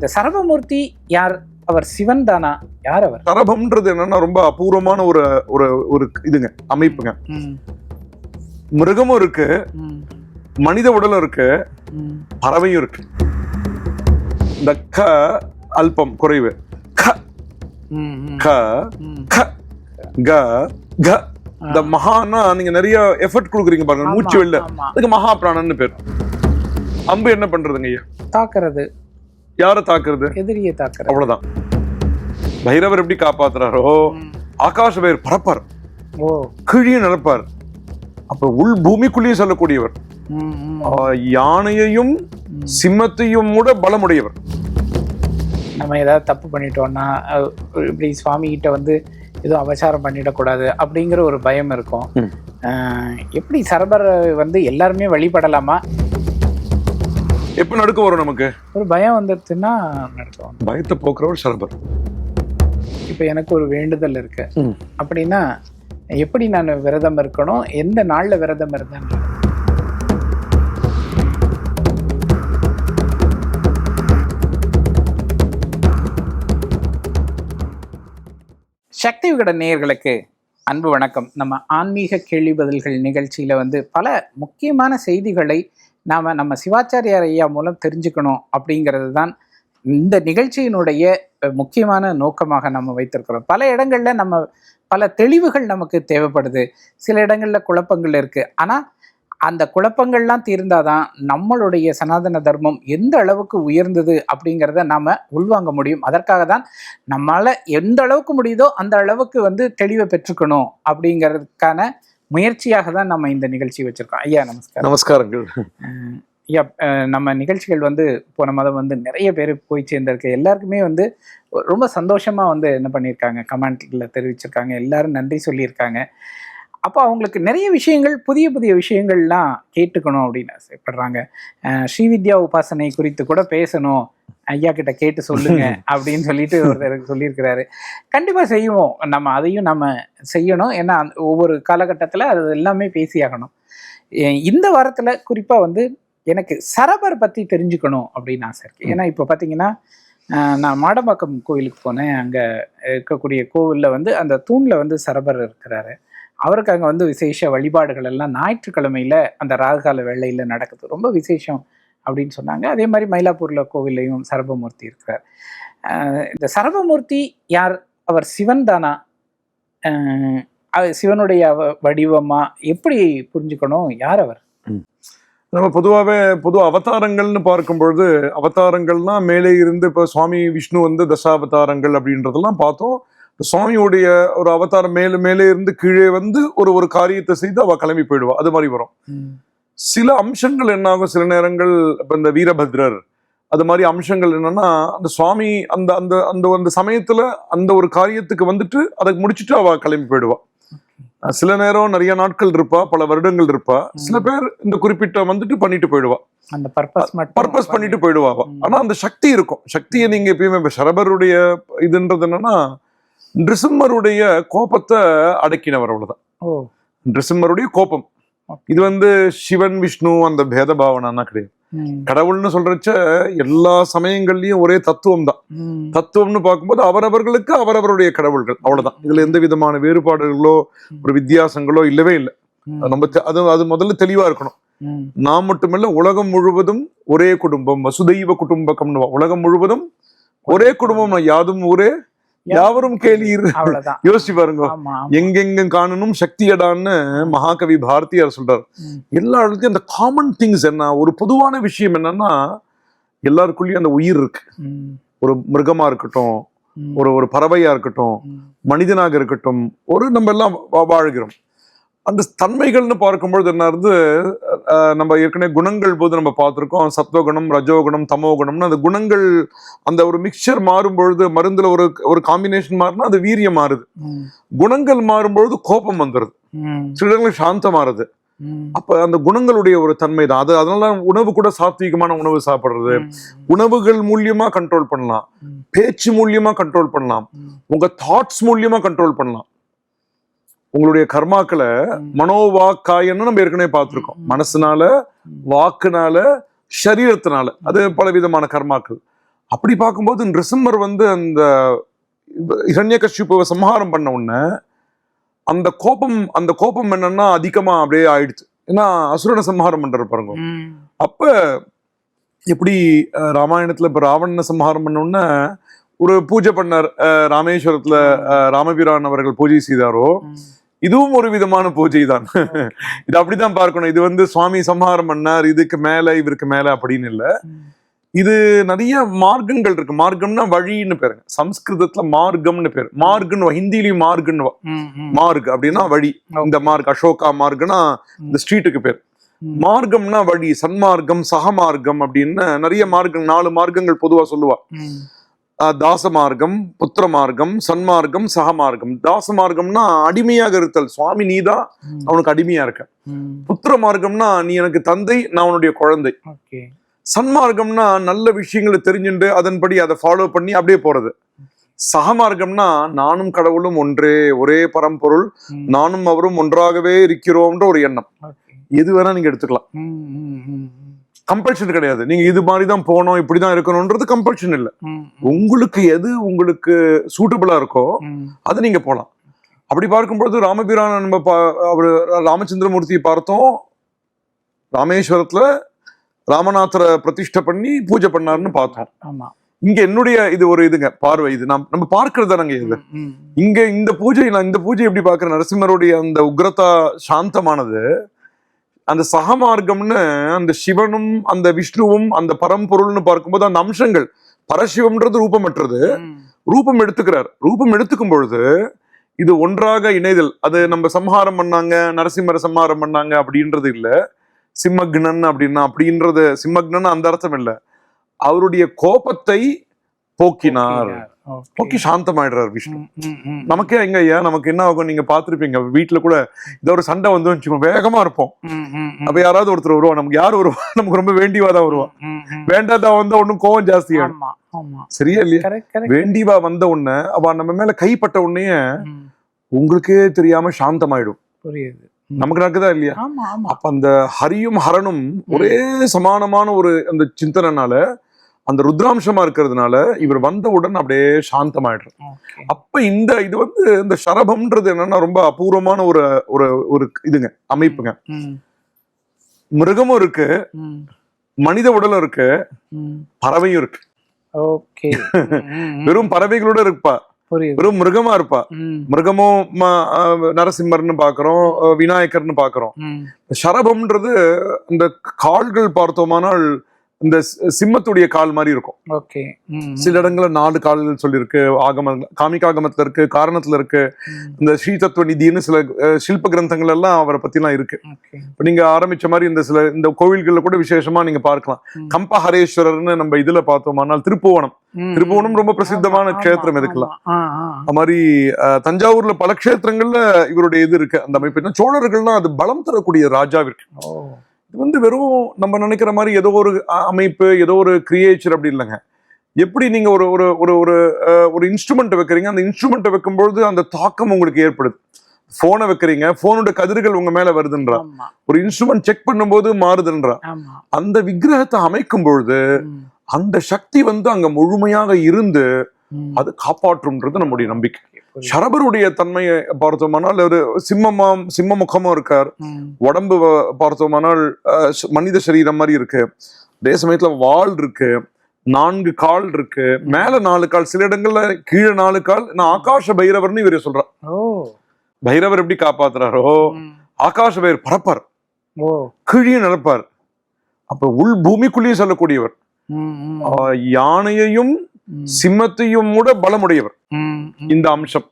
இந்த சரபமூர்த்தி யார்? அவர் சிவன் தானா? யார் அவர்? சரபம்ன்றது என்னன்னா ரொம்ப அபூர்வமான ஒரு ஒரு ஒரு இதுங்க அமைப்புங்க. மிருகமும் இருக்கு. மனித உடலும் இருக்கு. பறவையும் இருக்கு. இந்த க அல்பம் குறைவு. க. க. க. க. க. இந்த மகானா நீங்க நிறைய எஃபர்ட் கொடுக்குறீங்க பாருங்க மூச்சு வெளில. அதுக்கு மகா பிராணன்னு பேர். அம்பு என்ன பண்றதுங்க ஐயா? தாக்குறது. யாரை தாக்குறது? எதிரியை தாக்குறது. அவ்வளவுதான். பைரவர் எப்படி காப்பாத்துறாரோ. ஆகாஷ பைரவர் பறப்பார். ஓ. கீழியும் நடப்பார் அப்ப உள் பூமிக்குள்ளேயும் செல்லக்கூடியவர். யானையையும். சிம்மத்தையும் கூட பலமுடையவர். நம்ம ஏதாவது தப்பு பண்ணிட்டோம்னா இப்படி சுவாமி கிட்ட வந்து எதுவும் அபச்சாரம் பண்ணிடக்கூடாது அப்படிங்கிற ஒரு பயம் இருக்கும். எப்படி சரபர் வந்து எல்லாருமே வழிபடலாமா? எப்ப நடுக்க வரும் நமக்கு? ஒரு பயம் வந்துடுச்சுன்னா நடத்துவோம் பயத்தை போக்குறவர் சரபர். இப்போ எனக்கு ஒரு வேண்டுதல் இருக்கு. அப்படின்னா எப்படி நான் விரதம் இருக்கணும்? எந்த நாள்ல விரதம் இருந்தேன்? சக்தி விகட நேயர்களுக்கு அன்பு வணக்கம். நம்ம ஆன்மீக கேள்வி பதில்கள் நிகழ்ச்சியில வந்து பல முக்கியமான செய்திகளை நாம் நம்ம சிவாச்சாரியார் ஐயா மூலம் தெரிஞ்சுக்கணும் அப்படிங்கிறது தான் இந்த நிகழ்ச்சியினுடைய முக்கியமான நோக்கமாக நம்ம வைத்திருக்கிறோம். பல இடங்களில் நம்ம பல தெளிவுகள் நமக்கு தேவைப்படுது. சில இடங்களில் குழப்பங்கள் இருக்குது ஆனால் அந்த குழப்பங்கள்லாம் தீர்ந்தாதான் நம்மளுடைய சனாதன தர்மம் எந்த அளவுக்கு உயர்ந்தது அப்படிங்கிறத நாம் உள்வாங்க முடியும். அதற்காக தான் நம்மளால் எந்த அளவுக்கு முடியுதோ அந்த அளவுக்கு வந்து தெளிவை பெற்றுக்கணும் அப்படிங்கிறதுக்கான முயற்சியாக தான் நம்ம இந்த நிகழ்ச்சி வச்சிருக்கோம். ஐயா நமஸ்காரம். நமஸ்காரங்கள். ஐயா நம்ம நிகழ்ச்சிகள் வந்து போன மாதம் வந்து நிறைய பேர் போய் சேர்ந்திருக்கு. எல்லாருக்குமே வந்து ரொம்ப சந்தோஷமா வந்து என்ன பண்ணியிருக்காங்க? கமெண்ட்ல தெரிவிச்சிருக்காங்க. எல்லாரும் நன்றி சொல்லியிருக்காங்க. அப்போ அவங்களுக்கு நிறைய விஷயங்கள் புதிய புதிய விஷயங்கள்லாம் கேட்டுக்கணும் அப்படின்னு ஆசைப்படுறாங்க. ஸ்ரீவித்யா உபாசனை குறித்து கூட பேசணும். ஐயா கிட்ட கேட்டு சொல்லுங்க அப்படின்னு சொல்லிட்டு ஒருத்தர் சொல்லியிருக்கிறாரு. கண்டிப்பா செய்வோம். நம்ம அதையும் நம்ம செய்யணும். ஏன்னா ஒவ்வொரு காலகட்டத்தில் அது எல்லாமே பேசியாகணும். இந்த வாரத்துல குறிப்பா வந்து எனக்கு சரபர் பத்தி தெரிஞ்சுக்கணும் அப்படின்னு ஆசை இருக்கு. ஏன்னா இப்போ பார்த்தீங்கன்னா நான் மாடம்பாக்கம் கோயிலுக்கு போனேன். அங்க இருக்கக்கூடிய கோவில்ல வந்து அந்த தூண்ல வந்து சரபர் இருக்கிறாரு. அவருக்கு அங்கே வந்து விசேஷ வழிபாடுகள் எல்லாம் ஞாயிற்றுக்கிழமையில் அந்த ராகுகால வேலையில் நடக்குது. ரொம்ப விசேஷம் அப்படின்னு சொன்னாங்க. அதே மாதிரி மயிலாப்பூரில் கோவில்லையும் சரபமூர்த்தி இருக்கிறார். இந்த சரபமூர்த்தி யார்? அவர் சிவன் தானா? சிவனுடைய அவ- வடிவமா? எப்படி புரிஞ்சுக்கணும்? யார் அவர்? நம்ம பொதுவாகவே பொது அவதாரங்கள்னு பார்க்கும் பொழுது அவதாரங்கள்னா மேலே இருந்து இப்போ சுவாமி விஷ்ணு வந்து தசாவதாரங்கள் அப்படின்றதெல்லாம் பார்த்தோம். சுவாமியுடைய ஒரு அவதாரம் மேலே மேலே இருந்து கீழே வந்து ஒரு ஒரு காரியத்தை செய்து அவ கிளம்பி போயிடுவா. அது மாதிரி வரும். சில அம்சங்கள் என்ன ஆகும் சில நேரங்கள் இப்போ இந்த வீரபத்ரர் அது மாதிரி அம்சங்கள் என்னன்னா அந்த சுவாமி அந்த அந்த அந்த அந்த சமயத்துல அந்த ஒரு காரியத்துக்கு வந்துட்டு அதை முடிச்சுட்டு அவ கிளம்பி போயிடுவா. சில நேரம் நிறைய நாட்கள் இருப்பா பல வருடங்கள் இருப்பா. சில பேர் இந்த குறிப்பிட்ட வந்துட்டு பண்ணிட்டு போயிடுவா. அந்த பர்பஸ் பர்பஸ் பண்ணிட்டு போயிடுவா. ஆனா அந்த சக்தி இருக்கும். சக்தியை நீங்க எப்பயுமே சரபருடைய இதுன்றது என்னன்னா நிருசிம்மருடைய கோபத்தை அடக்கினவர் அவ்வளவுதான். ஓ. நிருசிம்மருடைய கோபம். இது வந்து சிவன் விஷ்ணு அந்த பேத பாவனா கிடையாது. கடவுள்னு சொல்றச்ச எல்லா சமயங்கள்லயும் ஒரே தத்துவம் தான். தத்துவம்னு பார்க்கும்போது அவரவர்களுக்கு அவரவருடைய கடவுள்கள். அவ்வளவுதான். இதுல எந்த விதமான வேறுபாடுகளோ ஒரு வித்தியாசங்களோ இல்லவே இல்லை. நம்ம அது அது முதல்ல தெளிவா இருக்கணும். நாம் மட்டுமல்ல உலகம் முழுவதும் ஒரே குடும்பம் வசுதெய்வ குடும்பகம்னு உலகம் முழுவதும் ஒரே குடும்பம் யாதும் ஊரே? யாவரும் கேளீர் யோசிச்சு பாருங்க. ஆமா ஆமா. எங்கெங்க காணணும் சக்தியடான்னு மகாகவி பாரதியார் சொல்றார். எல்லா இடத்துலயும் அந்த காமன் திங்ஸ் என்ன ஒரு பொதுவான விஷயம் என்னன்னா எல்லாருக்குள்ளயும் அந்த உயிர் இருக்கு. ஒரு மிருகமா இருக்கட்டும் ஒரு ஒரு பறவையா இருக்கட்டும் மனிதனாக இருக்கட்டும் ஒரு நம்ம எல்லாம் வாழ்கிறோம். அந்த தன்மைகள்னு பார்க்கும்பொழுது என்ன இருந்து நம்ம ஏற்கனவே குணங்கள் போது நம்ம பார்த்திருக்கோம். சத்வகுணம் ரஜோகுணம் தமோகுணம்னு அந்த குணங்கள் அந்த ஒரு மிக்சர் மாறும் பொழுது மருந்துல ஒரு ஒரு காம்பினேஷன் மாறினா அது வீரியம் மாறுது. குணங்கள் மாறும் பொழுது கோபம் வந்துருது. ம், சில இடங்களில் சாந்தம் மாறுது. அப்ப அந்த குணங்களுடைய ஒரு தன்மை தான். அது அதனால உணவு கூட சாத்வீகமான உணவு சாப்பிடுறது. உணவுகள் மூலியமா கண்ட்ரோல் பண்ணலாம். பேச்சு மூலியமா கண்ட்ரோல் பண்ணலாம். உங்க தாட்ஸ் மூலியமா கண்ட்ரோல் பண்ணலாம். உங்களுடைய கர்மாக்களை. மனோவாக்காயன்னு நம்ம ஏற்கனவே பார்த்திருக்கோம். மனசுனால வாக்குனால சரீரத்தினால அது பல விதமான கர்மாக்கள் அப்படி பார்க்கும்போது நிருசிம்மர் வந்து அந்த இரண்யகசிப்புவை சம்ஹாரம் பண்ண உடனே அந்த கோபம் அந்த கோபம் என்னன்னா அதிகமா அப்படியே ஆயிடுச்சு ஏன்னா அசுரனை சம்ஹாரம் பண்றாரு பாருங்க. அப்ப எப்படி ராமாயணத்துல இப்ப ராவணனை சம்ஹாரம் பண்ண உடனே ஒரு பூஜை பண்ணார் ராமேஸ்வரத்துல ராமபிரான் அவர்கள் பூஜை செய்தாரோ. இதுவும் ஒரு விதமான பூஜை தான். இது அப்படிதான் பார்க்கணும். இது வந்து சுவாமி சம்ஹாரம் பண்ணார் இதுக்கு மேல இவருக்கு மேல அப்படின்னு இல்ல. இது நிறைய மார்க்கங்கள் இருக்கு. மார்க்கம்னா வழின்னு பேருங்க. சம்ஸ்கிருதத்துல மார்க்கம்னு பேரு. மார்க்குன்னு ஹிந்திலயும் மார்க்குன்னு. மார்க் அப்படின்னா வழி. இந்த மார்க் அசோகா மார்க்னா இந்த ஸ்ட்ரீட்டுக்கு பேர். மார்க்கம்னா வழி. சன்மார்க்கம் சகமார்க்கம் அப்படின்னு நிறைய மார்க்கம் நாலு மார்க்கங்கள் பொதுவா சொல்லுவா. தாச மார்க்கம் புத்திர மார்க்கம் சன்மார்க்கம் சகமார்க்கம். தாச மார்க்கம்னா அடிமையாக இருத்தல். சுவாமி நீதான் ம். அவனுக்கு அடிமையா இருக்க. புத்திர மார்க்கம்னா நீ எனக்கு தந்தை நான் உன்னுடைய குழந்தை. சன்மார்க்கம்னா நல்ல விஷயங்களை தெரிஞ்சுண்டு அதன்படி அதை ஃபாலோ பண்ணி அப்படியே போறது. சகமார்க்கம்னா நானும் கடவுளும் ஒன்றே ஒரே பரம்பொருள். நானும் அவரும் ஒன்றாகவே இருக்கிறோம்ன்ற ஒரு எண்ணம். எது வேணா நீங்க எடுத்துக்கலாம். கம்பல்ஷன் கிடையாது. நீங்க இது மாதிரி தான் போகணும் இப்படிதான் இருக்கணும்ன்றது கம்பல்ஷன் இல்ல. உங்களுக்கு எது உங்களுக்கு சூட்டபிளா இருக்கோ. அது நீங்க போலாம். அப்படி பார்க்கும்பொழுது ராமபிரான நம்ம அவரு ராமச்சந்திரமூர்த்தியை பார்த்தோம். ராமேஸ்வரத்துல ராமநாதரை பிரதிஷ்டை பண்ணி பூஜை பண்ணாருன்னு பார்த்தோம். ஆமா. இங்க என்னுடைய இது ஒரு இதுங்க பார்வை இது. நாம் நம்ம பார்க்கறது தானங்க இது. இங்க இந்த பூஜை நான் இந்த பூஜை எப்படி பார்க்கிறேன்? நரசிம்மருடைய அந்த உக்ரதா சாந்தமானது. அந்த சகமார்க்கம்னு அந்த சிவனும் அந்த விஷ்ணுவும் அந்த பரம்பொருள்னு பார்க்கும்போது அந்த அம்சங்கள் பரசிவம்ன்றது ரூபமற்றது. ரூபம் எடுத்துக்கிறார். ரூபம் எடுத்துக்கும் பொழுது இது ஒன்றாக இணைதல். அது நம்ம சம்ஹாரம் பண்ணாங்க நரசிம்மரை சம்ஹாரம் பண்ணாங்க அப்படின்றது இல்ல. சிம்மக்னன் அப்படின்னா அப்படின்றது சிம்மக்னன் அந்த அர்த்தம் இல்ல. அவருடைய கோபத்தை போக்கினார். ஓகே. சாந்தமாயிடுறார் விஷ்ணு. நமக்கே எங்க ஐயா நமக்கு என்ன ஆகும் நீங்க பாத்திருப்பீங்க வீட்டுல கூட ஏதோ ஒரு சண்டை வந்து வச்சுக்கோங்க வேகமா இருப்போம். அப்ப யாராவது ஒருத்தர் வருவா நமக்கு யார் வருவா நமக்கு ரொம்ப வேண்டியவா தான் வருவா. வேண்டாதா வந்தா ஒன்னும் கோவம் ஜாஸ்தி சரியா இல்லையா? வேண்டிவா வந்த உடனே அவ நம்ம மேல கைப்பட்ட உடனே. உங்களுக்கே தெரியாம சாந்தமாயிடும். புரியுது. நமக்கு நடக்குதா இல்லையா? அப்ப அந்த ஹரியும் ஹரனும் ஒரே சமானமான ஒரு அந்த சிந்தனைனால அந்த ருத்ராம்சமா இருக்கிறதுனால இவர் வந்தவுடன் அப்படியே சாந்தமாயிடுறார் ஓகே அப்ப இந்த இது வந்து இந்த சரபம்ன்றது என்னன்னா ரொம்ப அபூர்வமான ஒரு ஒரு ஒரு இதுங்க அமைப்புங்க. மிருகமும் இருக்கு. மனித உடலும் இருக்கு. பறவையும் இருக்கு. வெறும் பறவைகளோட இருப்பா வெறும் மிருகமா இருப்பா. மிருகமும் நரசிம்மர்னு பாக்குறோம் விநாயகர்னு பாக்குறோம். சரபம்ன்றது இந்த கால்கள் பார்த்தோமானால் இந்த சிம்மத்துடைய கால் மாதிரி இருக்கும். ஓகே. சில இடங்கள்ல நாலு கால்கள் சொல்லியிருக்கு ஆகம காமிகாகமத்துல இருக்கு காரணத்துல இருக்கு. இந்த ஸ்ரீ தத்துவ நிதின்னு சில சில்ப கிரந்தங்கள் எல்லாம் அவரை பத்திலாம் இருக்கு. ஓகே. இப்ப நீங்க ஆரம்பிச்ச மாதிரி இந்த சில இந்த கோவில்கள்ல கூட விசேஷமா நீங்க பார்க்கலாம். ம். கம்பஹரேஸ்வரர்னு நம்ம இதுல பார்த்தோமானால் திருப்புவனம். ம். திருப்புவனம் ரொம்ப பிரசித்தமான க்ஷேத்திரம் இதுக்கெல்லாம். அது மாதிரி தஞ்சாவூர்ல பல க்ஷேத்திரங்கள்ல இவருடைய இது இருக்கு. அந்த அமைப்பு. சோழர்கள்லாம் அது பலம் தரக்கூடிய ராஜாவிற்கு. இது வந்து வெறும் நம்ம நினைக்கிற மாதிரி ஏதோ ஒரு அமைப்பு ஏதோ ஒரு கிரியேச்சர் அப்படி இல்லைங்க. எப்படி நீங்க ஒரு ஒரு ஒரு ஒரு ஒரு இன்ஸ்ட்ருமெண்ட் வைக்கிறீங்க? அந்த இன்ஸ்ட்ருமெண்ட் வைக்கும்பொழுது அந்த தாக்கம் உங்களுக்கு ஏற்படுது. போனை வைக்கிறீங்க போனோட கதிர்கள் உங்க மேல வருதுன்றா. ஒரு இன்ஸ்ட்ருமெண்ட் செக் பண்ணும்போது மாறுதுன்றா. அந்த விக்கிரகத்தை அமைக்கும் பொழுது. அந்த சக்தி வந்து அங்க முழுமையாக இருந்து. அது காப்பாற்றும்ன்றது நம்முடைய நம்பிக்கை. சரபருடைய தன்மையை பார்த்தோமானால் ஒரு சிம்மமாம் சிம்ம முகமும் இருக்கார். உடம்பு பார்த்தோமானால் மனித சரீரம் மாதிரி இருக்கு. அதே சமயத்துல வால் இருக்கு நான்கு கால் இருக்கு மேல நாலு கால் சில இடங்கள்ல கீழே நாலு கால் நான் ஆகாஷ பைரவர்னு இவரு சொல்றார். பைரவர் எப்படி காப்பாத்துறாரோ. ஆகாஷ பைரவர் பறப்பார். கீழே நடப்பார் அப்ப உள் பூமிக்குள்ளேயே செல்லக்கூடியவர். யானையையும். சிம்மத்தையும் கூட பலமுடையவர். இந்த அம்சம்.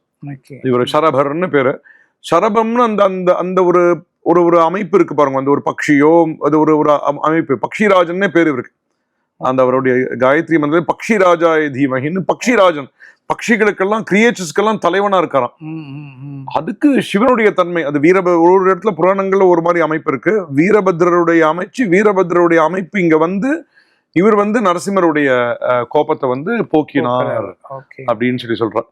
இவர் சரபர்னு பேரு. சரபம்னு அந்த அந்த அந்த ஒரு ஒரு ஒரு அமைப்பு இருக்கு பாருங்க. அந்த ஒரு பக்ஷியோ அது ஒரு ஒரு அம்- அமைப்பு. பக்ஷிராஜன்னே பேர் இவருக்கு. அந்த அவருடைய காயத்ரி மந்திரம் பக்ஷிராஜாய தீமகின்னு பக்ஷிராஜன். பக்ஷிகளுக்கெல்லாம் கிரியேச்சர்ஸ்க்கெல்லாம் தலைவனா இருக்காராம். அதுக்கு சிவனுடைய தன்மை. அது வீரப ஒரு ஒரு இடத்துல புராணங்கள்ல ஒரு மாதிரி அமைப்பு இருக்கு. வீரபத்ரருடைய அமைச்சு வீரபத்ரருடைய அமைப்பு இங்க வந்து இவர் வந்து நரசிம்மருடைய கோபத்தை வந்து போக்கினார் அப்படின்னு சொல்லி சொல்றார்.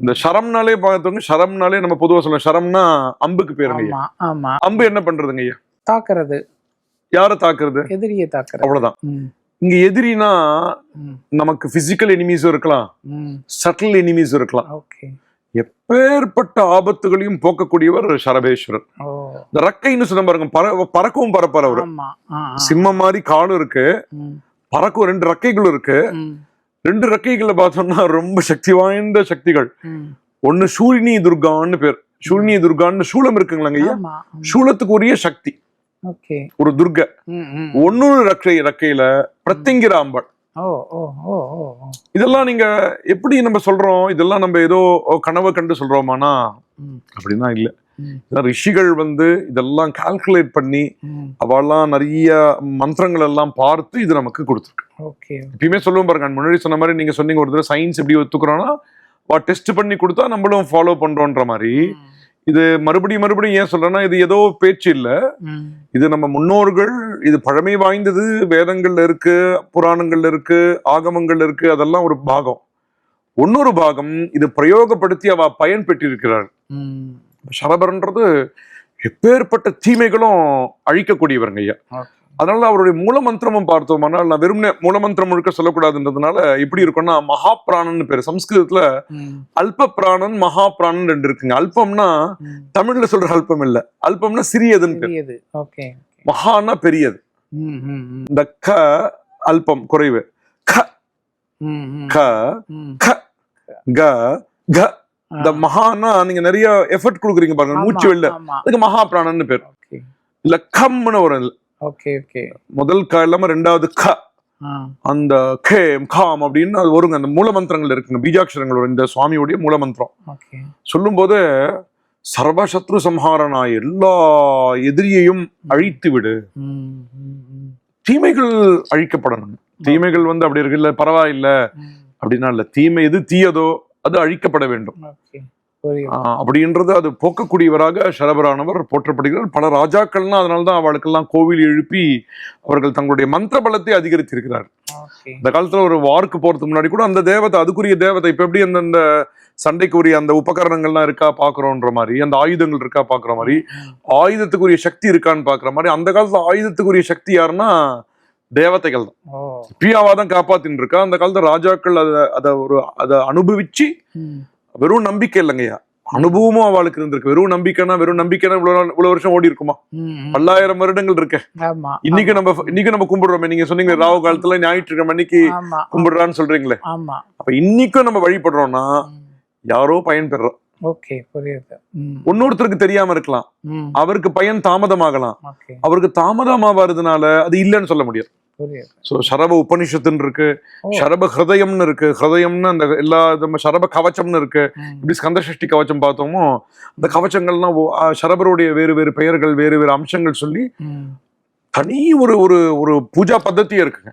இந்த ஷரம்னாலே பார்த்தவங்க ஷரம்னாலே நம்ம பொதுவா சொல்லலாம் ஷரம்னா அம்புக்கு ஆமா அம்பு என்ன பண்றதுங்க ஐயா? தாக்குறது. யாரை தாக்குறது? எதிரியை தாக்குறது. அவ்வளவுதான். இங்க எதிரினா நமக்கு பிசிக்கல் எனிமீஸும் இருக்கலாம். சட்டில் எனிமீஸும் இருக்கலாம். எப்பேற்பட்ட ஆபத்துகளையும் போக்கக்கூடியவர் சரபேஸ்வரர் இந்த ரக்கைன்னு சொன்ன பாருங்க பற பறக்கவும் ஆ. சிம்மம் மாதிரி காலும் இருக்கு. பறக்கும் ரெண்டு ரெக்கைகளும் இருக்கு. ரெண்டு ரெக்கைகளை பார்த்தோம்னா ரொம்ப சக்தி வாய்ந்த சக்திகள். ஒண்ணு சூழினி துர்கான்னு பேர். சூழினி துர்கான்னு சூலம் இருக்குங்களங்க ஐயா. சூலத்துக்கு உரிய சக்தி. ஒரு துர்கை. ஒன்னொரு ரெக்கை ரெக்கையில பிரத்திங்கிற அம்பாள் ஓ. இதெல்லாம் நீங்க எப்படி நம்ம சொல்றோம்? இதெல்லாம் நம்ம ஏதோ கனவு கண்டு சொல்றோமானா? அப்படின்னா இல்ல. ரிஷிகள் வந்து இதெல்லாம் கால்குலேட் பண்ணி. அவெல்லாம் நிறைய மந்திரங்கள் எல்லாம் பார்த்து இது நமக்கு கொடுத்துருக்கு. ஓகே. எப்பயுமே சொல்லுவோம் பாருங்க முன்னாடி சொன்ன மாதிரி நீங்க சொன்னீங்க ஒரு தடவை சயின்ஸ் எப்படி ஒத்துக்கிறோம்னா டெஸ்ட் பண்ணி கொடுத்தா நம்மளும் ஃபாலோ பண்றோன்ற மாதிரி. இது மறுபடியும் மறுபடியும் ஏன் சொல்றேன்னா இது ஏதோ பேச்சு இல்ல. இது நம்ம முன்னோர்கள் இது பழமை வாய்ந்தது வேதங்கள்ல இருக்கு புராணங்கள்ல இருக்கு ஆகமங்கள்ல இருக்கு அதெல்லாம் ஒரு பாகம். இன்னொரு பாகம் இது பிரயோகப்படுத்தி அவ பயன் பெற்றிருக்கிறார். சரபரன்றது எப்பேற்பட்ட தீமைகளும் அழிக்கக்கூடியவருங்க ஐயா. அதனால அவருடைய மூலமந்திரமும் பார்த்தோம்னால் நான் வெறுமனே மூலமந்திரம் முழுக்க சொல்லக்கூடாதுன்றதுனால எப்படி இருக்கும்னா மகாபிராணன் பேரு. சம்ஸ்கிருதத்துல அல்ப பிராணன் மகாபிராணன் ரெண்டு இருக்குங்க. அல்பம்னா. தமிழ்ல சொல்ற அல்பம் இல்ல. அல்பம்னா சிறியதுன்னு பேர். மகான்னா பெரியது. இந்த க அல்பம் குறைவு. க. க. க. க. இந்த மகான்னா நீங்க நிறைய எஃபர்ட் கொடுக்குறீங்க பாருங்க. மூச்சு வெளில. அதுக்கு மகா பிராணன்னு பேர் இல்ல கம்னு வரும். Okay okay. முதல் க இல்லாம ரெண்டாவது க. அந்த கேம் காம் அப்படின்னு அது வருங்க. அந்த மூலமந்திரங்கள் இருக்குங்க. பீஜாட்சரங்கள் வரும் இந்த சுவாமியுடைய மூலமந்திரம். ஓகே. சொல்லும்போது சர்வசத்ரு சம்ஹாரனாய் எல்லா எதிரியையும் அழித்து விடு. தீமைகள் அழிக்கப்படணும். தீமைகள் வந்து அப்படி இருக்கு. இல்ல பரவாயில்ல. அப்படின்னா இல்ல. தீமை எது தீயதோ அது அழிக்கப்பட வேண்டும். அப்படின்றது அது போக்கக்கூடியவராக சரபரானவர் போற்றப்படுகிறார். பல ராஜாக்கள்லாம் அதனால்தான் அவளுக்கெல்லாம் கோவில் எழுப்பி அவர்கள் தங்களுடைய மந்திர பலத்தை அதிகரித்திருக்கிறார் இந்த காலத்துல ஒரு வார்க்கு போறதுக்கு முன்னாடி கூட அந்த தேவதை அதுக்குரிய தேவதை இப்ப எப்படி அந்தந்த சண்டைக்குரிய அந்த உபகரணங்கள்லாம் இருக்கா பாக்குறோன்ற மாதிரி அந்த ஆயுதங்கள் இருக்கா பாக்குற மாதிரி. ஆயுதத்துக்குரிய சக்தி இருக்கான்னு பாக்குற மாதிரி அந்த காலத்துல ஆயுதத்துக்குரிய சக்தி யாருன்னா தேவதைகள் தான். ஓ. பியாவா தான் காப்பாத்தின்னு இருக்கா அந்த காலத்துல ராஜாக்கள் அதை அதை ஒரு அதை அனுபவிச்சு. வெறும் நம்பிக்கை இல்லைங்கய்யா. அனுபவமும் அவளுக்கு இருந்திருக்கு. வெறும் நம்பிக்கைனா வெறும் நம்பிக்கைனா இவ்வளவு இவ்வளவு வருஷம் ஓடி இருக்குமா. பல்லாயிரம் வருடங்கள் இருக்கு. இன்னைக்கு நம்ம இன்னைக்கு நம்ம கும்பிடுறோமே. நீங்க சொன்னீங்க ராவு காலத்துல ஞாயிற்றுக்கிழமை அன்னைக்கு கும்பிடுறான்னு சொல்றீங்களே. அப்ப இன்னைக்கும் நம்ம வழிபடுறோம்னா. யாரோ பயன் பெறுறோம் ஓகே புரியுது. ம். இன்னொருத்தருக்கு தெரியாம இருக்கலாம். அவருக்கு பயன் தாமதமாகலாம். அவருக்கு தாமதமா வருதுனால அது இல்லைன்னு சொல்ல முடியாது. சோ சரப உபனிஷத்துன்னு இருக்கு. சரப ஹிருதயம்னு இருக்கு. ஹிருதயம்னு அந்த எல்லா நம்ம சரப கவச்சம்னு இருக்கு. இப்படி ஸ்கந்த சஷ்டி கவச்சம் பார்த்தோமோ அந்த கவச்சங்கள்லாம் சரபருடைய வேறு வேறு பெயர்கள் வேறு வேறு அம்சங்கள் சொல்லி. தனி ஒரு ஒரு ஒரு பூஜா பద్ధதியே இருக்குங்க.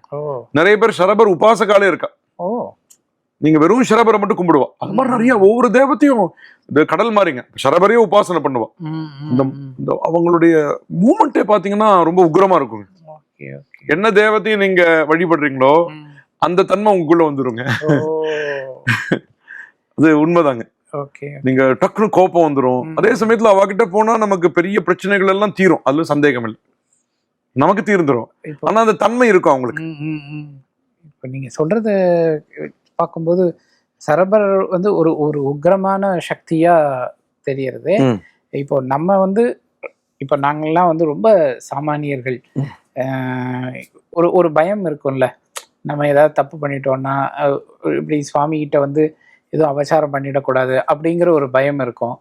நிறைய பேர் சரபர் உபாசகாலே இருக்கா. ஓ. நீங்க வெறும் சரபரை மட்டும் கும்பிடுவா. அது மாதிரி நிறைய ஒவ்வொரு தேவத்தையும் இந்த கடல் மாதிரிங்க. சரபரையே உபாசனை பண்ணுவா. ம், ம், இந்த- அவங்களுடைய மூமெண்ட்டே பாத்தீங்கன்னா ரொம்ப உக்ரமா ஓகே என்ன தேவத்தையும் நீங்க வழிபடுறீங்களோ. அந்த தன்மை உங்களுக்குள்ள வந்துருங்க. அது உண்மைதாங்க. ஓகே. நீங்க டக்குனு கோபம் வந்துரும். ம். அதே சமயத்துல அவகிட்ட போனா நமக்கு பெரிய பிரச்சனைகள் எல்லாம் தீரும். அதுல சந்தேகம் இல்லை. நமக்கு தீர்ந்துரும். ஆனா அந்த தன்மை இருக்கும் அவங்களுக்கு. இப்போ நீங்க சொல்றத பார்க்கும்போது சரபர் வந்து ஒரு ஒரு உக்கிரமான சக்தியா தெரியறது. இப்போ நம்ம வந்து இப்போ நாங்கள்லாம் வந்து ரொம்ப சாமானியர்கள். ஒரு ஒரு பயம் இருக்கும்ல. நம்ம ஏதாவது தப்பு பண்ணிட்டோம்னா இப்படி சுவாமி கிட்ட வந்து எதுவும் அபச்சாரம் பண்ணிடக்கூடாது அப்படிங்கிற ஒரு பயம் இருக்கும்.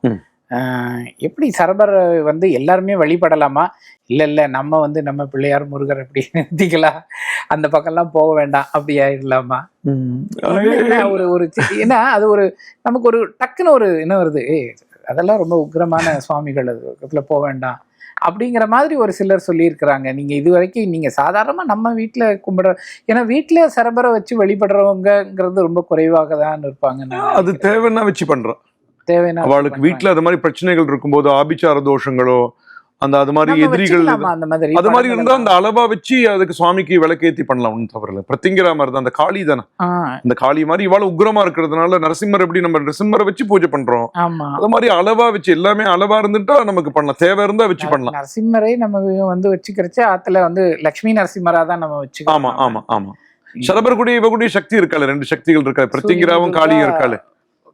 எப்படி சரபரை வந்து எல்லாருமே வழிபடலாமா? இல்ல இல்ல நம்ம வந்து நம்ம பிள்ளையார் முருகர் அப்படி நிறுத்திக்கலாம் அந்த பக்கம்லாம் போக வேண்டாம் அப்படி ஆயிடலாமா? ஒரு ஒரு ஏன்னா அது ஒரு நமக்கு ஒரு டக்குன்னு ஒரு என்ன வருது அதெல்லாம் ரொம்ப உக்கிரமான சுவாமிகள் அது பக்கத்துல போக வேண்டாம் அப்படிங்கிற மாதிரி ஒரு சிலர் சொல்லியிருக்கிறாங்க. நீங்க இது வரைக்கும் நீங்க சாதாரணமா நம்ம வீட்டுல கும்பிடுற ஏன்னா வீட்டுல சரபரை வச்சு வழிபடுறவங்கங்கிறது ரொம்ப குறைவாக தான் இருப்பாங்க அது. தேவைன்னா வச்சு பண்றோம். தேவைன்னா அவளுக்கு வீட்டுல அது மாதிரி பிரச்சனைகள் இருக்கும்போது ஆபிச்சார தோஷங்களோ அந்த அது மாதிரி எதிரிகள் அது மாதிரி இருந்தா அந்த அளவா வச்சு அதுக்கு சுவாமிக்கு விளக்கேத்தி பண்ணலாம் ஒன்றும் தவறு இல்லை பிரத்திங்கிரா மாதிரி தான் அந்த காளி தானே. அந்த காளி மாதிரி இவ்வளவு உக்ரமா இருக்கிறதுனால நரசிம்மர் எப்படி நம்ம நரசிம்மரை வச்சு பூஜை பண்றோம்? அது மாதிரி அளவா வச்சு எல்லாமே அளவா இருந்துட்டா நமக்கு பண்ணலாம். தேவை இருந்தா வச்சு பண்ணலாம். நரசிம்மரை நம்ம வந்து வச்சுக்கிறச்சு ஆத்துல வந்து லக்ஷ்மி நரசிம்மரா தான் நம்ம வச்சுக்கணும் ஆமா ஆமா ஆமா. சரபர்குடி இவகுடி சக்தி இருக்கால ரெண்டு சக்திகள் இருக்கா பிரத்திங்கிராவும் காளியும் இருக்கால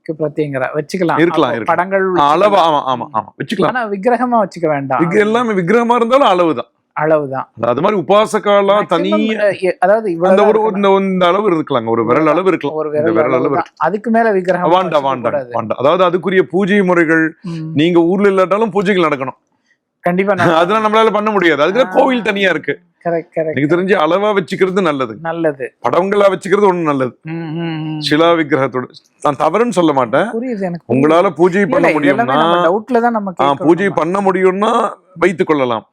பிரத்யங்கரா. வச்சுக்கலாம். இருக்கலாம். படங்கள் அளவா ஆமா ஆமா ஆமா. வச்சுக்கலாம். ஆனா விக்கிரகமா வச்சுக்க வேண்டாம். எல்லாமே விக்கிரகமா இருந்தாலும் அளவுதான் அளவுதான். அது மாதிரி உபாசகாலாம் எ- அதாவது அந்த ஒரு. இந்த அளவு இருக்கலாங்க ஒரு விரல் அளவு இருக்கலாம். ஒரு விரல் அளவு. அதுக்கு மேல விக்கிரகம் வாண்டா வாண்டா வாண்டா. அதாவது அதுக்குரிய பூஜை முறைகள் நீங்க ஊர்ல இல்லாட்டாலும் பூஜைகள் நடக்கணும். கண்டிப்பா அதெல்லாம் நம்மளால பண்ண முடியாது. அதுக்கு. கோவில் தனியா இருக்கு. எனக்கு தெரிஞ்சு அளவா வச்சுக்கிறது நல்லது. நல்லது. படங்களா வச்சுக்கிறது ஒண்ணு நல்லது. சிலா விக்கிரகத்தோட நான் தவறுன்னு சொல்ல மாட்டேன். உங்களால பூஜை பண்ண முடியும்னா பூஜை. பண்ண முடியும்னா வைத்துக் கொள்ளலாம்.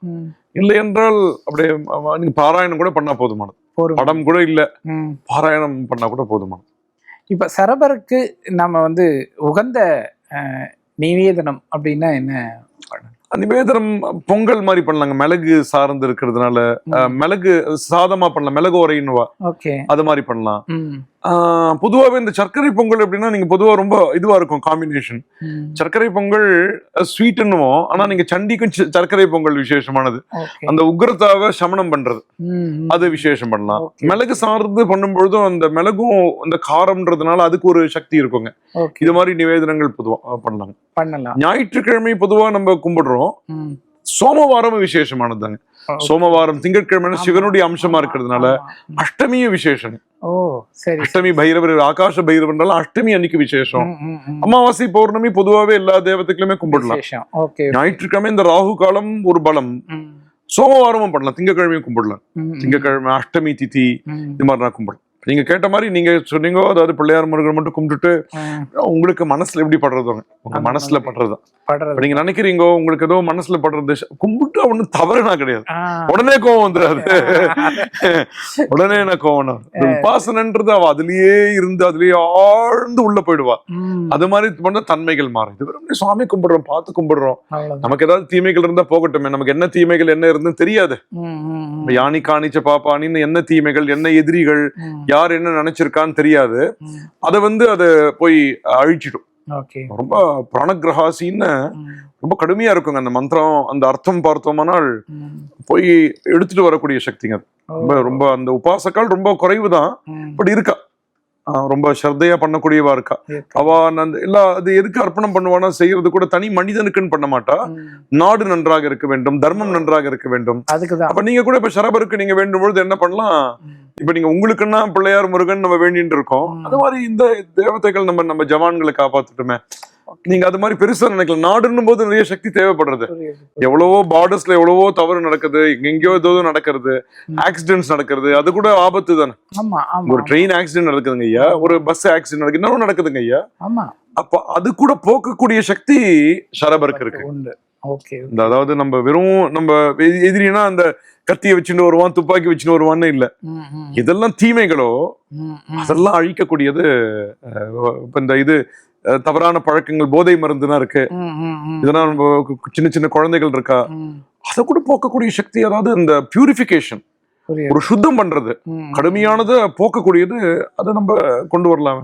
இல்லை என்றால் அப்படியே நீங்க பாராயணம் கூட பண்ணா போதுமானது. படம் கூட இல்ல. பாராயணம் பண்ணா கூட போதுமானது. இப்ப சரபருக்கு நம்ம வந்து உகந்த நிவேதனம் அப்படின்னா என்ன? நிவேதனம் பொங்கல் மாதிரி பண்ணலாங்க. மிளகு சார்ந்து இருக்கிறதுனால மிளகு சாதமா பண்ணலாம். மிளகு உரைன்னுவா. ஓகே. அது மாதிரி பண்ணலாம். பொதுவாவே இந்த சர்க்கரை பொங்கல் எப்படின்னா நீங்க பொதுவா ரொம்ப இதுவா இருக்கும் காம்பினேஷன். சர்க்கரை பொங்கல் ஸ்வீட்னுவோம் ஆனா நீங்க சண்டிக்கும் சர்க்கரை பொங்கல் விசேஷமானது. அந்த உக்ரத்தாவை சமனம் பண்றது. அது விசேஷம் பண்ணலாம். மிளகு சார்ந்து பண்ணும்பொழுதும் அந்த மிளகும் அந்த காரம்ன்றதுனால அதுக்கு ஒரு சக்தி இருக்குங்க. இது மாதிரி நிவேதனங்கள் பொதுவா பண்ணலாம். பண்ணலாம். ஞாயிற்றுக்கிழமை பொதுவா நம்ம கும்பிடுறோம். சோமவாரம் விசேஷமானதுதாங்க. Okay. சோமவாரம் திங்கட்கிழமை சிவனுடைய அம்சமா இருக்கிறதுனால. அஷ்டமியும் விசேஷம். ஓ சரி அஷ்டமி பைரவர் ஆகாஷ பைரவர்னால அஷ்டமி அன்னைக்கு விசேஷம். அமாவாசை பௌர்ணமி பொதுவாவே எல்லா தேவதைகளுமே கும்பிடலாம். ஞாயிற்றுக்கிழமை இந்த ராகு காலம் ஒரு பலம். சோமவாரமும் பண்ணலாம். திங்கக்கிழமையும் கும்பிடலாம். திங்கக்கிழமை அஷ்டமி திதி இது மாதிரி நான் கும்பிடலாம். நீங்க கேட்ட மாதிரி நீங்க சொன்னீங்க அதாவது பிள்ளையார் முருகன் மட்டும் கும்பிட்டுட்டு. உங்களுக்கு மனசுல எப்படி படுறதுங்க உங்க மனசுல படுறது. நீங்க நினைக்கிறீங்க உங்களுக்கு ஏதோ மனசுல படுறது கும்பிட்டு ஒண்ணும் தவறுனா கிடையாது. உடனே கோவம் வந்துடாது உடனே என்ன கோவம் உபாசனன்றது அவ அதுலயே இருந்து அதுலயே ஆழ்ந்து உள்ள போயிடுவா. அது மாதிரி பண்ண தன்மைகள் மாறும். இது வெறும் சுவாமி கும்பிடுறோம் பார்த்து கும்பிடுறோம். நமக்கு ஏதாவது தீமைகள் இருந்தா போகட்டுமே. நமக்கு என்ன தீமைகள் என்ன இருந்துன்னு தெரியாது. யானி காணிச்ச பாப்பானின்னு என்ன தீமைகள் என்ன எதிரிகள் யார் என்ன நினைச்சிருக்கான்னு தெரியாது. அதை வந்து அதை போய் அழிச்சிடும் ரொம்ப பிராணகிரகாசின்னு ரொம்ப கடுமையா இருக்குங்க அந்த மந்திரம் அந்த அர்த்தம் பார்த்தோமானால். போய் எடுத்துட்டு வரக்கூடிய சக்திங்க அது. ரொம்ப ரொம்ப அந்த உபாசக்கால் ரொம்ப குறைவு தான். பட் இருக்கா ரொம்ப ஸ்ரத்தையா பண்ணக்கூடியவா இருக்கா. அவ அந்த எல்லா அது எதுக்கு அர்ப்பணம் பண்ணுவானா செய்யறது கூட தனி மனிதனுக்குன்னு பண்ண மாட்டா. நாடு நன்றாக இருக்க வேண்டும் தர்மம் நன்றாக இருக்க வேண்டும் அப்ப நீங்க கூட இப்ப சரபருக்கு நீங்க வேண்டும் பொழுது என்ன பண்ணலாம். இப்ப நீங்க உங்களுக்குன்னா பிள்ளையார் முருகன் நம்ம வேண்டிட்டு இருக்கோம். அது மாதிரி இந்த தேவதைகள் நம்ம நம்ம ஜவான்களை காப்பாத்துட்டுமே. நீங்க அது மாதிரி பெருசா நினைக்கலாம் நாடுன்னும் போது நிறைய சக்தி தேவைப்படுறது. எவ்வளவோ பார்டர்ஸ்ல எவ்வளவோ தவறு நடக்குது. எங்கெங்கயோ ஏதோ நடக்கிறது. ஆக்சிடென்ட்ஸ் நடக்கிறது. அது கூட ஆபத்து தானே. ஒரு ட்ரெயின் ஆக்சிடென்ட் நடக்குதுங்க ஐயா. ஒரு பஸ் ஆக்சிடென்ட் நடக்குது. இன்னும் நடக்குதுங்க ஐயா. ஆமா. அப்ப அது கூட போக்கக்கூடிய சக்தி ஷரபருக்கு இருக்கு. இந்த அதாவது நம்ம வெறும் நம்ம எதிரினா அந்த கத்தியை வச்சுட்டு வருவான் துப்பாக்கி வச்சுட்டு வருவான்னு இல்ல இதெல்லாம் தீமைகளோ. அதெல்லாம் அழிக்கக்கூடியது இப்ப இந்த இது தவறான பழக்கங்கள் போதை மருந்துனா இருக்கு. இதெல்லாம் நம்ம சின்ன சின்ன குழந்தைகள் இருக்கா. அதை கூட போக்கக்கூடிய சக்தி அதாவது இந்த பியூரிஃபிகேஷன் புரியுது. ஒரு சுத்தம் பண்றது. கடுமையானதை போக்கக்கூடியது அதை நம்ம கொண்டு வரலாம்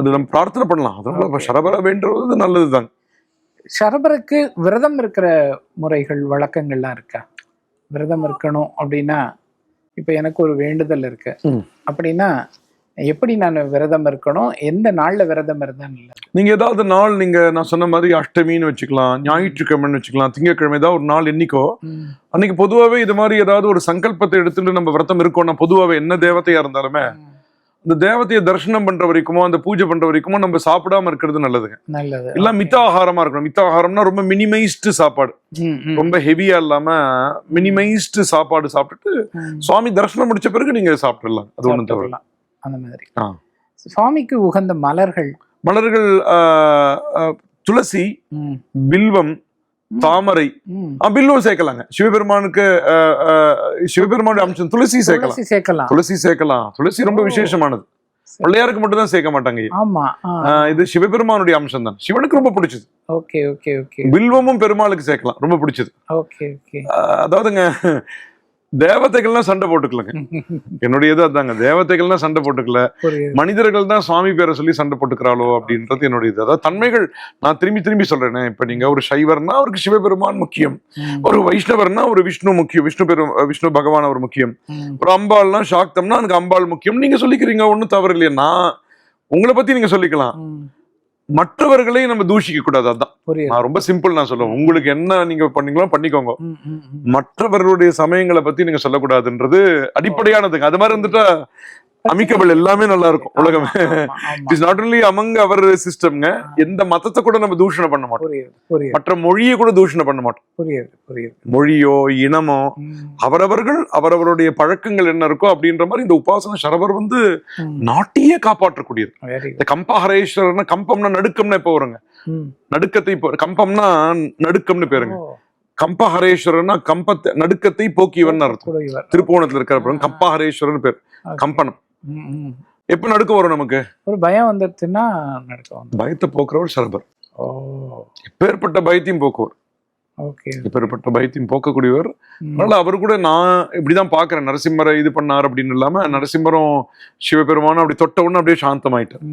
அது நம்ம பிரார்த்தனை பண்ணலாம் அதனால. சரபர வேண்டுறது நல்லதுதான் சரபருக்கு விரதம் இருக்கிற முறைகள் வழக்கங்கள்லாம் இருக்கா? விரதம் இருக்கணும் அப்படின்னா இப்ப எனக்கு ஒரு வேண்டுதல் இருக்கு. அப்படின்னா எப்படி நான் விரதம் இருக்கணும்? எந்த நாள்ல விரதம் இருந்தா நல்லது? நீங்க ஏதாவது நாள் நீங்க நான் சொன்ன மாதிரி அஷ்டமின்னு வச்சுக்கலாம் ஞாயிற்றுக்கிழமைன்னு வச்சுக்கலாம் திங்கட்கிழமை ஏதாவது ஒரு நாள் என்னைக்கோ. அன்னைக்கு பொதுவாவே இது மாதிரி ஏதாவது ஒரு சங்கல்பத்தை எடுத்துட்டு நம்ம விரதம் இருக்கோம்னா பொதுவாவே என்ன தேவதையா இருந்தாலுமே அந்த தேவதையை தரிசனம் பண்ற வரைக்குமோ அந்த பூஜை பண்ற வரைக்குமோ நம்ம சாப்பிடாம இருக்கிறது நல்லதுங்க. நல்லது. இல்ல மித்தாகாரமா இருக்கணும். மித்தாகாரம்னா ரொம்ப மினிமைஸ்டு சாப்பாடு. ரொம்ப ஹெவியா இல்லாம மினிமைஸ்டு சாப்பாடு சாப்பிட்டுட்டு. சுவாமி தரிசனம் முடிச்ச பிறகு நீங்க சாப்பிடலாம் அது தவறு சாப்பிட்டுக்கலாம். அந்த மாதிரி. சுவாமிக்கு உகந்த மலர்கள்? மலர்கள் துளசி பில்வம். தாமரை. ம். ஆ, பில்வம் சேர்க்கலாங்க. சிவபெருமானுக்கு சிவபெருமானுடைய அம்சம் துளசி சேர்க்கலாம். துளசி சேர்க்கலாம். துளசி சேர்க்கலாம். துளசி ரொம்ப. விசேஷமானது. பிள்ளையாருக்கு மட்டும் தான் சேர்க்க மாட்டாங்க. ஆமா இது சிவபெருமானுடைய அம்சம் தான் சிவனுக்கு ரொம்ப பிடிச்சது. Okay okay okay. வில்வமும் பெருமாளுக்கு சேர்க்கலாம். ரொம்ப பிடிச்சது. Okay okay. அதாவதுங்க தேவதைகள்லாம் சண்டை போட்டுக்கலங்க. என்னுடைய இது அதாங்க. தேவதைகள்லாம் சண்டை போட்டுக்கல. மனிதர்கள் தான் சுவாமி பேரை சொல்லி சண்டை போட்டுக்கிறாளோ அப்படின்றது என்னுடைய இது அதாவது தன்மைகள் நான் திரும்பி திரும்பி சொல்றேனே. இப்ப நீங்க ஒரு சைவர்னா அவருக்கு சிவபெருமான் முக்கியம். ஒரு வைஷ்ணவர்னா ஒரு விஷ்ணு முக்கியம். விஷ்ணு பெரு விஷ்ணு பகவான் அவர் முக்கியம். ஒரு அம்பாள்னா சாக்தம்னா எனக்கு அம்பாள் முக்கியம் நீங்க சொல்லிக்கிறீங்க. ஒன்றும் தவறு இல்லையா. நான் உங்களை பத்தி நீங்க சொல்லிக்கலாம். மற்றவர்களையும் நம்ம தூஷிக்க கூடாது அதான். நான் ரொம்ப சிம்பிள் நான் சொல்லுவேன். உங்களுக்கு என்ன நீங்க பண்ணீங்களோ பண்ணிக்கோங்க. மற்றவர்களுடைய சமயங்களை பத்தி நீங்க சொல்லக்கூடாதுன்றது அடிப்படையானதுங்க. அது மாதிரி இருந்துட்டா அமிக்கபிள் எல்லாமே நல்லா இருக்கும் உலகமே ஆமா. இட்ஸ் நாட் ஒன்லி அமங்க அவர் சிஸ்டம்ங்க எந்த மதத்தை கூட நம்ம தூஷணம் பண்ண மாட்டோம் மற்ற மொழியை கூட தூஷணம் பண்ண மாட்டோம் புரியுது புரியுது மொழியோ இனமோ அவரவர்கள் அவரவருடைய பழக்கங்கள் என்ன இருக்கோ அப்படின்ற மாதிரி இந்த உபாசன சரபர் வந்து. நாட்டையே காப்பாற்றக்கூடியது. இந்த கம்பஹரேஸ்வரர்னா கம்பம்னா நடுக்கம்னு இப்போ வருங்க. நடுக்கத்தை கம்பம்னா நடுக்கம்னு பேருங்க கம்பஹரேஸ்வரர்னா கம்பத்தை நடுக்கத்தை போக்கியவன் அர்த்தம். திருப்போணத்துல இருக்கிற கம்பஹரேஸ்வரன் பேர். கம்பனம். எப்ப நடுக்கம் வரும் நமக்கு? ஒரு பயம் வந்துருச்சுன்னா நடக்க வந்து பயத்தை போக்குறவர் சரபர். ஓ. எப்பேற்பட்ட பயத்தையும் போக்குவர். ஓகே. எப்பேற்பட்ட பயத்தையும் போக்கக்கூடியவர். அதனால அவர் கூட நான் இப்படிதான் பாக்குறேன் நரசிம்மரை இது பண்ணார் அப்படின்னு இல்லாம நரசிம்மரும் சிவபெருமானும் அப்படி தொட்ட உடனே அப்படியே சாந்தமாயிட்டார்.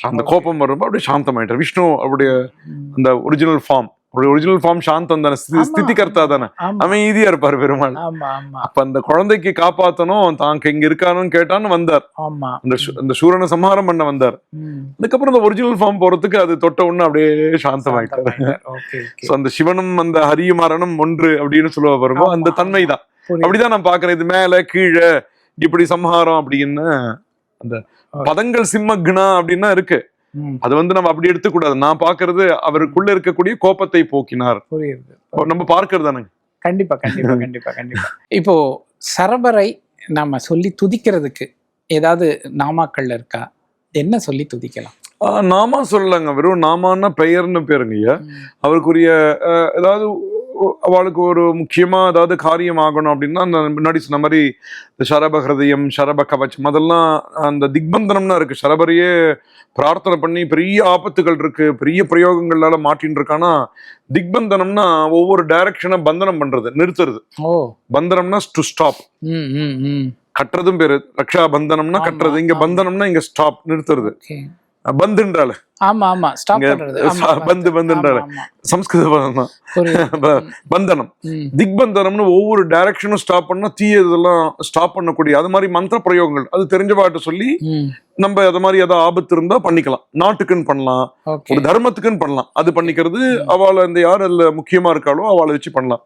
அந்த கோபம் வரும்போது அப்படியே சாந்தமாயிட்டார். விஷ்ணு அவருடைய. அந்த ஒரிஜினல் ஃபார்ம் ஒரிஜினல் ஃபார்ம் சாந்தம் தானே. ஸ்தி- ஆமா. ஸ்திதிகர்த்தா தானே. ஆமா. அமைதியா இருப்பார் பெருமாள். அப்ப அந்த குழந்தைக்கு காப்பாத்தணும் தான் இங்க இருக்கானு கேட்டான்னு வந்தார். அந்த சூரனை சம்ஹாரம் பண்ண வந்தார். அதுக்கப்புறம் அந்த ஒரிஜினல் ஃபார்ம் போறதுக்கு அது தொட்ட உடனே அப்படியே சாந்தமாயிட்டார். அந்த சிவனும் அந்த ஹரியுமாறனும் ஒன்று அப்படின்னு சொல்லுவ ஆமா, அந்த தன்மை தான். அப்படிதான் நான் பாக்குறேன் இது மேல கீழே இப்படி சம்ஹாரம் அப்படின்னு அந்த. பதங்கள் சிம்மக்னா அப்படின்னா இருக்கு. அது வந்து நம்ம அப்படி எடுத்துக்கூடாது. நான் பாக்குறது அவருக்குள்ள இருக்கக்கூடிய கோபத்தை போக்கினார். நம்ம பார்க்கறது தானே கண்டிப்பா கண்டிப்பா கண்டிப்பா கண்டிப்பா. இப்போ சரபரை நாம சொல்லி துதிக்கிறதுக்கு ஏதாவது நாமாக்கள்ல இருக்கா? என்ன சொல்லி துதிக்கலாம்? நாமா சொல்லலங்க. வெறும் நாமான்னா பெயர்னு பேருங்க ஐயா. அவருக்குரிய ஏதாவது அவளுக்கு ஒரு முக்கியமா ஏதாவது காரியம் ஆகணும் அப்படின்னா அந்த முன்னாடி சொன்ன மாதிரி இந்த சரப ஹிருதயம் சரப கவச்சம் அதெல்லாம் அந்த திக்பந்தனம்னா இருக்கு. சரபரையே பிரார்த்தனை பண்ணி பெரிய ஆபத்துகள் இருக்கு பெரிய பிரயோகங்களால மாட்டின்னு இருக்கானா திக்பந்தனம்னா ஒவ்வொரு டைரக்ஷனை பந்தனம் பண்றது நிறுத்துறது. ஓ. பந்தனம்னா டு ஸ்டாப் கட்டுறதும் பேரு. ரக்ஷா பந்தனம்னா கட்டுறது இங்க. பந்தனம்னா இங்க ஸ்டாப் நிறுத்துறது. பந்துன்றால ஆமா ஆமா. ஸ்டாப் பந்து. ஆமா, சம்ஸ்கிருத பதம் தான். பந்தனம். திக்பந்தனம்னு ஒவ்வொரு டைரக்ஷனும் ஸ்டாப் பண்ணா தீய இதெல்லாம் ஸ்டாப் பண்ணக்கூடிய அது மாதிரி மந்திர பிரயோகங்கள். அது தெரிஞ்ச பாட்டு சொல்லி நம்ம அது மாதிரி ஏதாவது ஆபத்து இருந்தா பண்ணிக்கலாம். நாட்டுக்குன்னு பண்ணலாம். ஒரு தர்மத்துக்குன்னு பண்ணலாம். அது பண்ணிக்கிறது அவளை இந்த யார் அதுல முக்கியமா இருக்காளோ அவளை வச்சு பண்ணலாம்.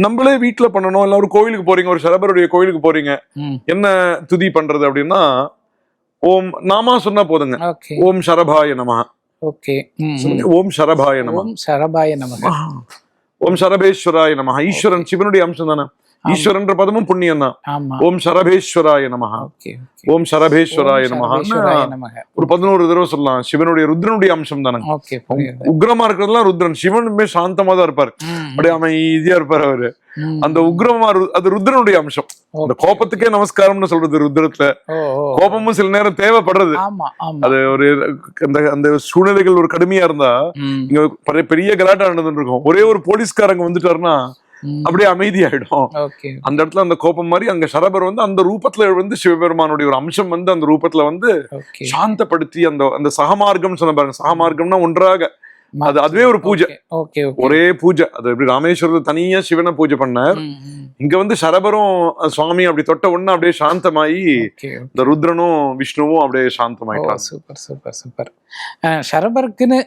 நம்மளே வீட்டுல பண்ணணும். இல்ல ஒரு கோயிலுக்கு போறீங்க ஒரு சரபருடைய கோயிலுக்கு போறீங்க. என்ன துதி பண்றது அப்படின்னா ஓம் நாமா சொன்னா போதுங்க. ஓம் சரபாய நம ஓகே. ஓம் சரபாய நம ஓம் சரபாய நமக ஓம் சரபேஸ்வராய நம ஈஸ்வரன் சிவனுடைய அம்சம் தானே? ஈஸ்வரன்ற பதமும் புண்ணியம் தான். ஓம் சரபேஸ்வராய நம ஓம் சரபேஸ்வராய நம ஒரு பதினோரு தடவை சொல்லலாம். சிவனுடைய ருத்ரனுடைய அம்சம் தானே? உக்ரமா இருக்கிறதுலாம் ருத்ரன். சிவனுமே சாந்தமா தான் இருப்பாரு. அப்படியே அமைதியா இருப்பாரு அவரு. அந்த உக்ரமா அது ருத்ரனுடைய அம்சம். அந்த. கோபத்துக்கே நமஸ்காரம்னு சொல்றது ருத்ரத்துல. கோபமும் சில நேரம் தேவைப்படுறது. அது ஒரு அந்த அந்த சூழ்நிலைகள் ஒரு கடுமையா இருந்தா இங்க பெரிய- பெரிய கலாட்டா நடந்துட்டு இருக்கும் ஒரே ஒரு போலீஸ்காரங்க வந்துட்டாருன்னா. அப்படியே அமைதியாயிடும். ஓகே. அந்த இடத்துல அந்த கோபம் மாதிரி அங்க சரபர் வந்து அந்த ரூபத்துல வந்து சிவபெருமானுடைய ஒரு அம்சம் வந்து அந்த ரூபத்துல வந்து சாந்தப்படுத்தி அந்த அந்த சகமார்க்கம் சொன்ன பாருங்க. சகமார்க்கம்னா ஒன்றாக. அது அதுவே ஒரு பூஜை. ஒரே பூஜை. அது எப்படி ராமேஸ்வரத்தை தனியா சிவனை பூஜை பண்ணார். இங்க வந்து சரபரும் சுவாமி அப்படி தொட்ட உடனே அப்படியே சாந்தமாயி இந்த ருத்ரனும் விஷ்ணுவும் அப்படியே சாந்தமாயிட்டாங்க. Super super super. சரபருக்குன்னு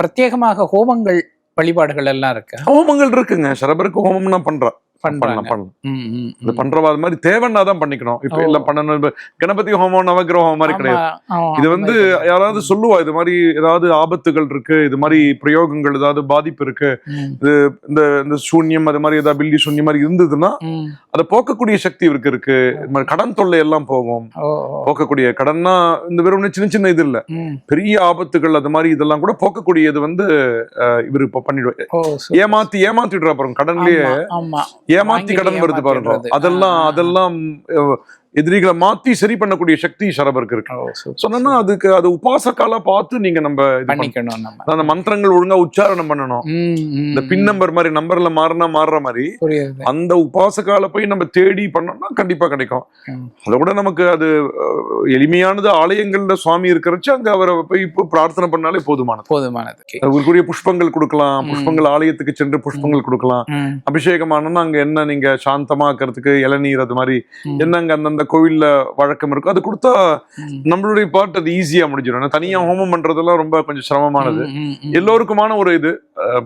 பிரத்யேகமாக ஹோமங்கள் வழிபாடுகள் எல்லாம் இருக்கு? ஹோமங்கள் இருக்குங்க. சரபருக்கு ஹோமம்னா பண்றா. பண்றாங்க பண்ணலாம் பண்ணலாம். இது மாதிரி தேவைன்னா தான் பண்ணிக்கணும். இப்ப. எல்லாம் பண்ணணும். கணபதி ஹோமம் நவகிரக ஹோமம் மாதிரி கிடையாது. இது வந்து. யாராவது சொல்லுவா இது மாதிரி ஏதாவது ஆபத்துகள் இருக்கு இது மாதிரி பிரயோகங்கள் ஏதாவது பாதிப்பு இருக்கு. ம், இந்த இந்த சூன்யம் அது மாதிரி ஏதாவது பில்லி சூன்யம் மாதிரி இருந்ததுன்னா. அதை போக்கக்கூடிய சக்தி இவருக்கு இருக்கு. இது கடன் தொல்லை எல்லாம் போகும். போக்கக்கூடிய கடன்னா இந்த வெறும் சின்ன சின்ன இது இல்ல. பெரிய ஆபத்துகள் அது மாதிரி இதெல்லாம் கூட போக்கக்கூடியது வந்து இவர் இப்ப பண்ணிடுவார். ஏமாத்தி ஏமாத்திடுறா பாருங்க கடன்லயே. ஏமாத்தி கடன் வருது பாருங்க. அதெல்லாம். அதெல்லாம் எதிரிகளை மாத்தி சரி பண்ணக்கூடிய சக்தி சரபருக்கு இருக்கு. சொன்னா அதுக்கு அது உபாசக்கால பார்த்து நீங்க நம்ம. பண்ணிக்கணும் அந்த மந்திரங்கள் ஒழுங்கா உச்சாரணம் பண்ணணும். இந்த பின் நம்பர் மாதிரி நம்பர்ல மாறினா மாறுற மாதிரி அந்த உபாசகால போய் நம்ம தேடி பண்ணோம்னா கண்டிப்பா கிடைக்கும். அதை விட நமக்கு அது எளிமையானது ஆலயங்கள்ல சுவாமி இருக்கிறச்சு அங்க அவரை போய் இப்போ பிரார்த்தனை பண்ணாலே போதுமானது. போதுமானது. அவருக்குரிய புஷ்பங்கள் கொடுக்கலாம். புஷ்பங்கள் ஆலயத்துக்கு சென்று புஷ்பங்கள் கொடுக்கலாம். அபிஷேகமானோம்னா அங்க என்ன நீங்க சாந்தமாக்கிறதுக்கு இளநீர் அது மாதிரி. என்ன அங்க அந்தந்த கோவில்ல வழக்கம் இருக்கோ அது கொடுத்தா. நம்மளுடைய பாட்டு அது ஈஸியா முடிஞ்சிடும். தனியா ஹோமம் பண்றதெல்லாம் ரொம்ப கொஞ்சம் சிரமமானது. எல்லோருக்குமான ஒரு இது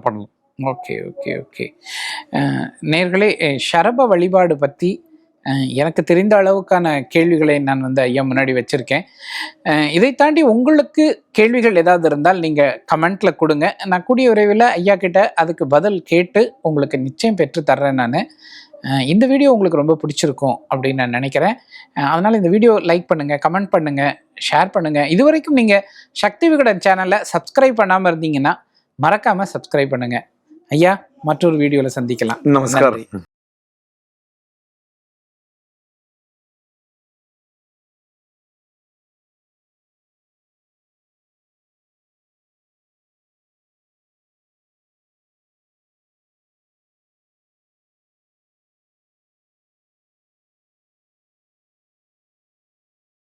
பண்ணலாம். Okay okay okay. நேர்களே ஷரப வழிபாடு பற்றி எனக்கு தெரிந்த அளவுக்கான கேள்விகளை நான் வந்து ஐயா முன்னாடி வச்சுருக்கேன். இதை தாண்டி உங்களுக்கு கேள்விகள் ஏதாவது இருந்தால் நீங்கள் கமெண்ட்டில் கொடுங்க. நான் கூடிய விரைவில் ஐயா கிட்ட அதுக்கு பதில் கேட்டு உங்களுக்கு நிச்சயம் பெற்று தர்றேன் நான். இந்த வீடியோ உங்களுக்கு ரொம்ப பிடிச்சிருக்கும் அப்படின்னு நான் நினைக்கிறேன். அதனால் இந்த வீடியோ லைக் பண்ணுங்கள் கமெண்ட் பண்ணுங்கள் ஷேர் பண்ணுங்கள் இது வரைக்கும் நீங்கள் சக்தி விகடன் சேனலை சப்ஸ்கிரைப் பண்ணாமல் இருந்தீங்கன்னா மறக்காமல் சப்ஸ்கிரைப் பண்ணுங்கள் ஐயா மற்றொரு வீடியோவில் சந்திக்கலாம். நமஸ்காரம்.